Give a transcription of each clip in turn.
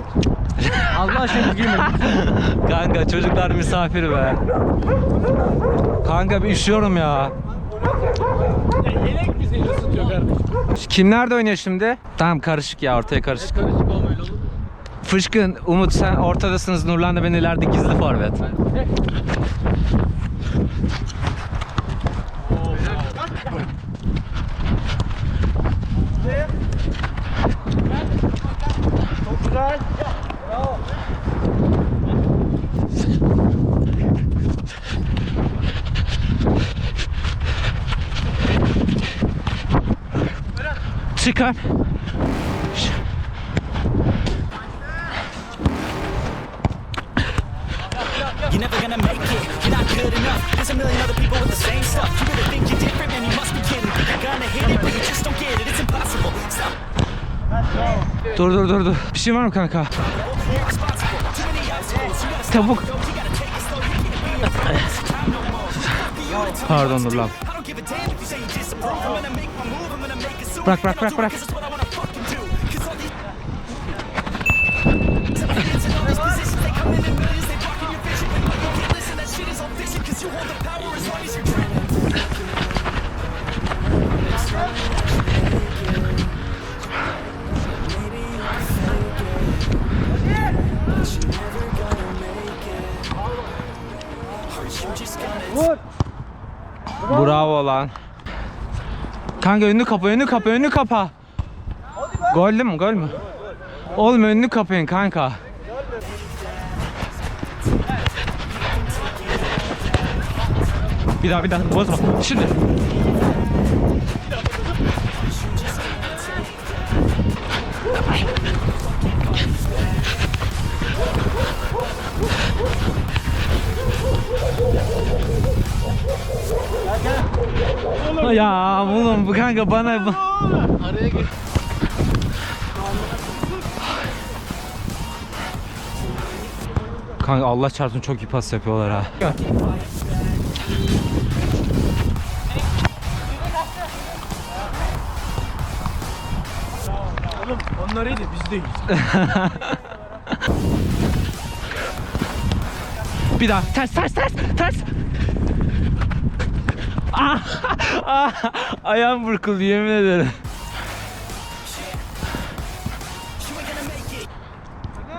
aynen. Allah aşkına girme. Kanka çocuklar misafir be. Kanka bir üşüyorum ya. Yelek bizi ısıtıyor kardeşim. Kimler de oynuyor şimdi? Tamam karışık ya ortaya karışık. karışık olma öyle olur. Fışkın, Umut sen ortadasınız. Nurlan da ben ileride gizli forvet. Çıkar. You're never gonna make it, you're not good enough. There's a million other people with the same stuff. You really think you're different, man, you must be kidding. You're gonna hit it, but you just don't get it. It's impossible, stop. Dur dur dur dur. Bir şey var mı kanka? me Pardon what to Nurlan. do. I don't give a damn if you say you disapprove I'm gonna make my move, I'm gonna make it soon Bırak, bırak, And I'll bırak, do bırak. it 'cause it's what I wanna fucking do 'Cause all these Opinions and all these positions, they come in in millions, they block in your vision And no, you can't listen, that shit is all fiction Cause you hold the power as long as you're dreaming Bravo lan. Kanka önünü kapa, önünü kapa, önünü kapa. Gol mü, gol mü? Oğlum önünü kapayın kanka. Bir daha bir daha bozma. Şimdi. Ya oğlum bu kanka bana. Araya gir. Kanka Allah çarpsın çok iyi pas yapıyorlar ha. Oğlum onlar iyiydi biz değiliz. Bir daha ters ters ters ters. Ah, ah, ayağım burkuldu yemin ederim.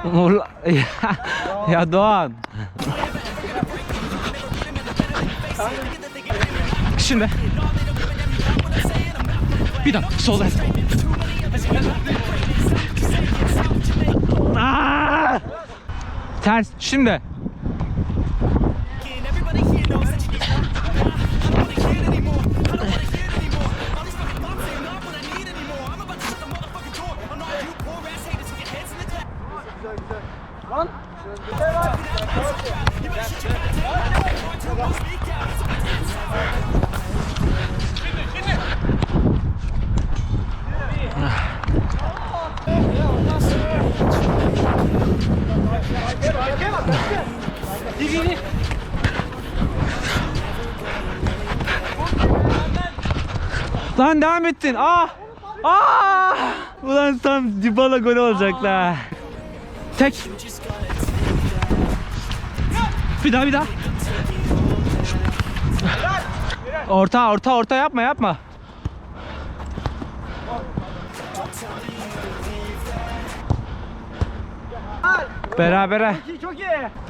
Ulan- ya, ya Doğan. Şimdi. Bir daha soldan. Ah! Ters. Şimdi. Lan devam ettin. Ah! Ah! Ulan tam Dybala golü olacaktı ha. Tek. Bir daha bir daha. Orta orta orta yapma yapma. Berabere. Çok iyi.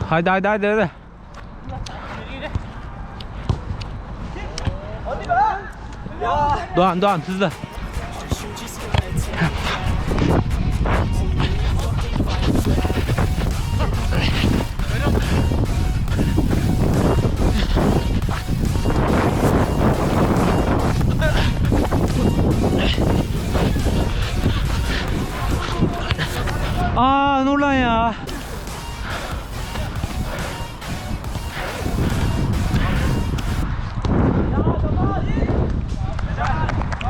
Haydi haydi haydi hadi. Doğan Doğan hızlı. Aa Nurlan ya.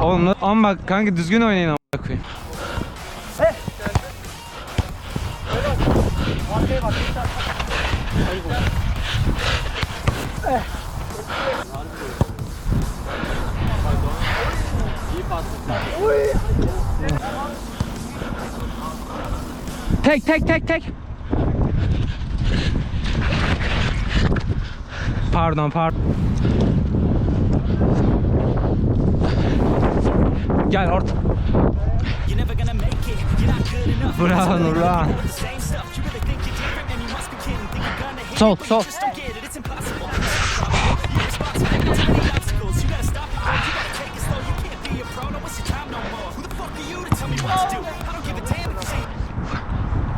Oğlum ama bak kanka düzgün oynayın amına koyayım. Tek tek tek tek. Pardon pardon. Gel orta. Bravo hit Sol sol.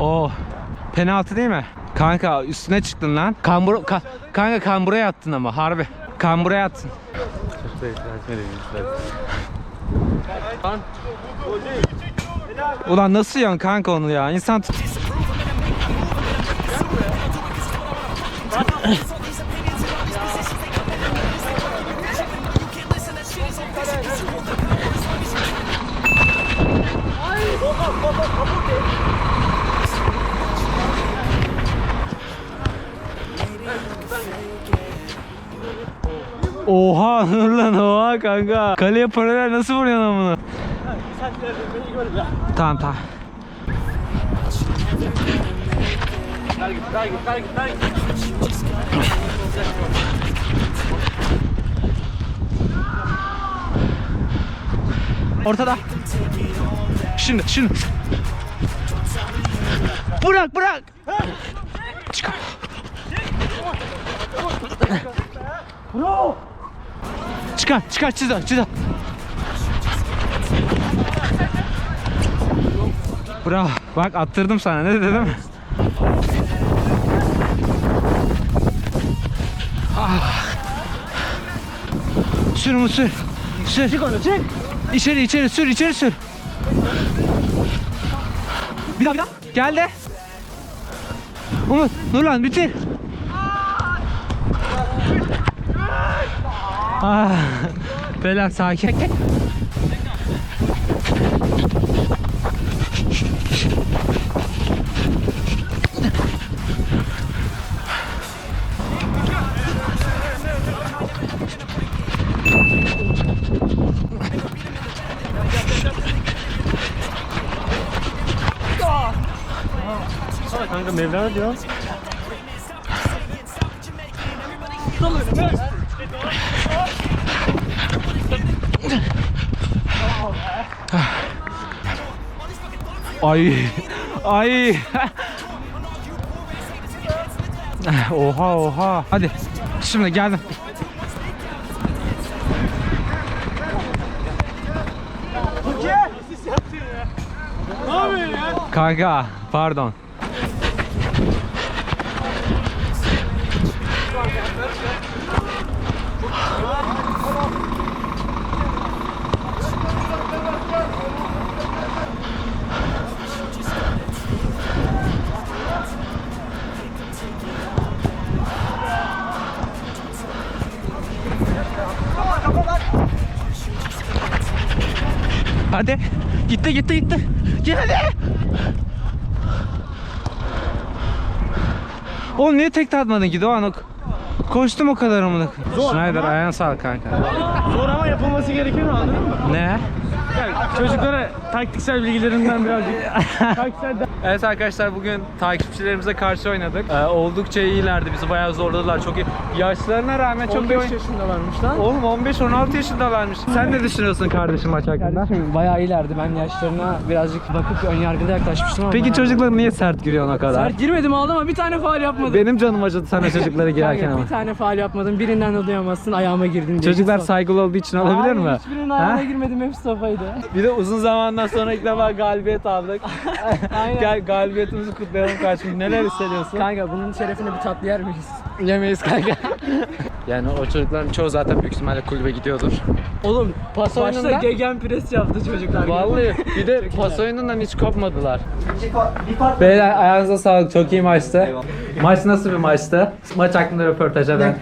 Oo. Penaltı değil mi? Kanka üstüne çıktın lan. Kambur ka- kanka kamburaya attın ama harbi. Kamburaya attın. Ulan nasıl yiyorsun kanka onu ya? İnsan Oha lan oha kanka. Kaleye paralel nasıl vuruyorsun bunu? Tamam tamam. Ortada. Şimdi şimdi. Bırak bırak. Çıkar. Çıkar çıkar çizer çizer. Bravo. Bak attırdım sana ne dedim? Ah. Sür mu sür. Sür. Çık onu çık. İçeri içeri sür içeri sür. Bir daha bir daha. Geldi. Umut Nurlan bitir. Ah. Beyler sakin. Kanka Mevlana diyor. Ay. Ay. oha oha. Hadi. Şimdi geldim. Kanka pardon. Gitti gitti gitti. Gel hadi. Oğlum niye tek atmadın ki Doğan? Koştum o kadar amına. koyayım. Schneider ayağına sağlık kanka. Zor ama yapılması gerekiyor anladın mı? Ne? Yani çocuklara taktiksel bilgilerinden birazcık taktiksel Evet arkadaşlar bugün takipçilerimize karşı oynadık. Ee, oldukça iyilerdi. Bizi bayağı zorladılar. Çok iyi. Yaşlarına rağmen çok iyi 15 oyun... yaşındalarmış lan. Oğlum 15-16 yaşındalarmış. Sen ne düşünüyorsun kardeşim maç hakkında? Kardeşim bayağı iyilerdi. Ben yaşlarına birazcık bakıp ön yargıda yaklaşmıştım ama. Peki çocuklar niye sert giriyorsun o kadar? Sert girmedim aldım ama bir tane faal yapmadım. Benim canım acıdı sana çocukları girerken ama. bir tane faal yapmadım. Birinden de duyamazsın ayağıma girdin diye. Çocuklar saygılı olduğu için olabilir Hayır, mi? Hiçbirinin ayağına Ha? girmedim. Hepsi kafaydı. Bir de uzun zamandan sonra ilk defa galibiyet aldık. Aynen. Gel galibiyetimizi kutlayalım karşımda. Neler hissediyorsun? Kanka bunun şerefine bir tatlı yer miyiz? Yemeyiz kanka. yani o çocukların çoğu zaten büyük ihtimalle kulübe gidiyordur. Oğlum Pas başta oyununda- gegen pres yaptı çocuklar. Vallahi bir de pas oyunundan hiç kopmadılar. Beyler ayağınıza sağlık. Çok iyi maçtı. Maç nasıl bir maçtı? Maç hakkında röportaja ben.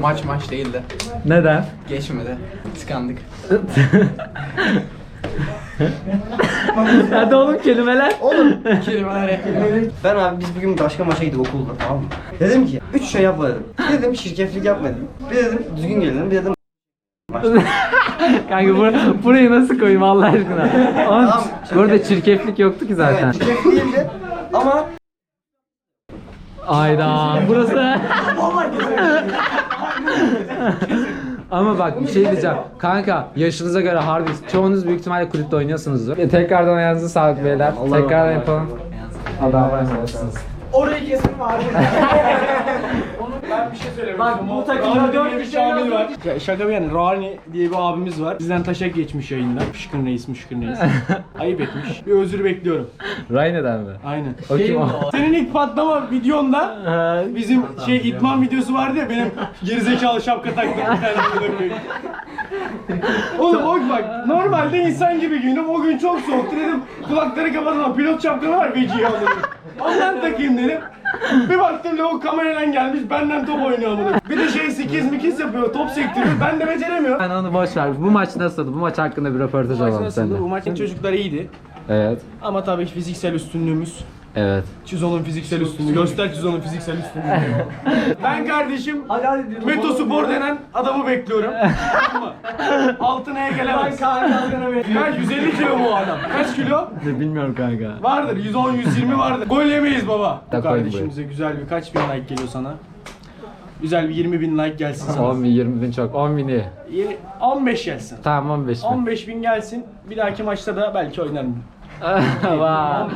Maç maç değildi. Neden? Geçmedi. Tıkandık. Hadi oğlum kelimeler. Kelimeler Ben abi biz bugün başka maça gittik okulda tamam mı? Dedim ki üç şey yapma dedim. Bir dedim şirketlik yapma dedim. Bir dedim düzgün gel dedim. Bir dedim Kanka bur- burayı nasıl koyayım Allah aşkına? Oğlum, Tamam, burada çirkeflik yoktu ki zaten. evet, şirketlik değildi ama Ayda burası. Ama bak bir şey diyeceğim. Kanka yaşınıza göre harbi çoğunuz büyük ihtimalle kulüpte oynuyorsunuzdur. E, tekrardan ayağınıza sağlık beyler. Tekrardan yapalım. Allah'a emanet olun. Orayı kesin var. ben bir şey söyleyeyim. Bak bu takımda 4 bir Şamil var. Ya, şaka bir yana Rani diye bir abimiz var. Bizden taşak geçmiş yayında. Fışkın reis mışkın reis. Ayıp etmiş. Bir özür bekliyorum. Rayne'den mi? Aynen. O kim o? Senin ilk patlama videonda bizim şey itman videosu vardı ya benim gerizekalı şapka bir tane koyayım. Oğlum o bak normalde insan gibi giyinim o gün çok soğuktu dedim kulakları kapatalım pilot şapkalı var vecihi aldım. Ondan takayım dedim. Bir baktım o kameradan gelmiş benden top oynuyor amına. Bir de şey sikiz mikiz yapıyor top sektiriyor ben de beceremiyorum. Ben onu boş ver. Bu maç nasıldı? Bu maç hakkında bir röportaj Bu maç alalım nasıldı? seninle. Bu maçın çocukları iyiydi. Evet. Ama tabii ki fiziksel üstünlüğümüz Evet. Çizon'un fiziksel üstünlüğü. Göster Çizon'un fiziksel üstünlüğü. ben kardeşim Meto Spor denen adamı bekliyorum. Tamam mı? Altına gelemez. Kaç 150 kilo mu o adam? Kaç kilo? Bilmiyorum kanka. Vardır 110 120 vardır. Gol yemeyiz baba. Bu Da koyun kardeşimize güzel bir kaç bin like geliyor sana? Güzel bir 20 bin like gelsin sana. 10 bin 20 bin çok. 10 bin iyi. Yeni- 15 gelsin. Tamam 15 bin. 15 bin gelsin. Bir dahaki maçta da belki oynarım. Vay.